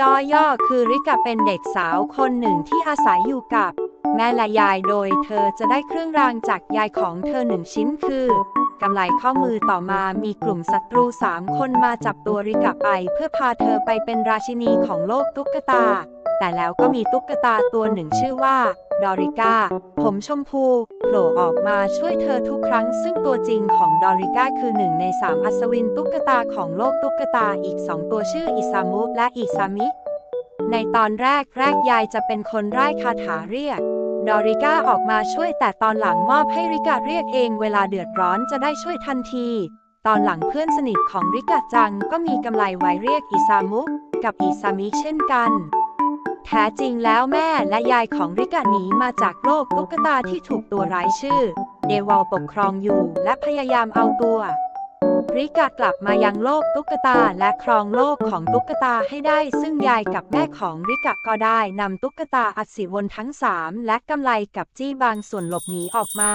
ย่อๆ คือริกะเป็นเด็กสาวคนหนึ่งที่อาศัยอยู่กับ แม่และยายโดยเธอจะได้เครื่องรางจากยายของเธอหนึ่งชิ้นคือกำไลข้อมือต่อมามีกลุ่มศัตรูสามคนมาจับตัวริกะไป เพื่อพาเธอไปเป็นราชินีของโลกตุ๊กตา แต่แล้วก็มีตุ๊กตาตัวหนึ่งชื่อว่า ดอริก้า ผมชมพูโผล่ออกมาช่วยเธอทุกครั้ง ซึ่งตัวจริงของดอริก้าคือหนึ่งในสามอัศวินตุ๊กตาของโลกตุ๊กตาอีกสองตัวชื่ออิซามุและอิซามิ ในตอนแรกแรกยายจะเป็นคนไร้คาถาเรียก ดอริก้าออกมาช่วยแต่ตอนหลังมอบให้ริกาเรียกเองเวลาเดือดร้อนจะได้ช่วยทันที ตอนหลังเพื่อนสนิทของริกาจังก็มีกำไลไว้เรียกอิซามุกับอิซามิเช่นกัน ท้จริงแล้วแม่และยายของริกาหนีมาจากโลกตุ๊กตาที่ถูกตัวร้ายชื่อ เดวอลปกครองอยู่และพยายามเอาตัว ริกากลับมายังโลกตุ๊กตาและครองโลกของตุ๊กตาให้ได้ ซึ่งยายกับแม่ของริกะก็ได้นำตุ๊กตาอัศวนทั้งสามและกำไลกับจี้บางส่วนหลบหนีออกมา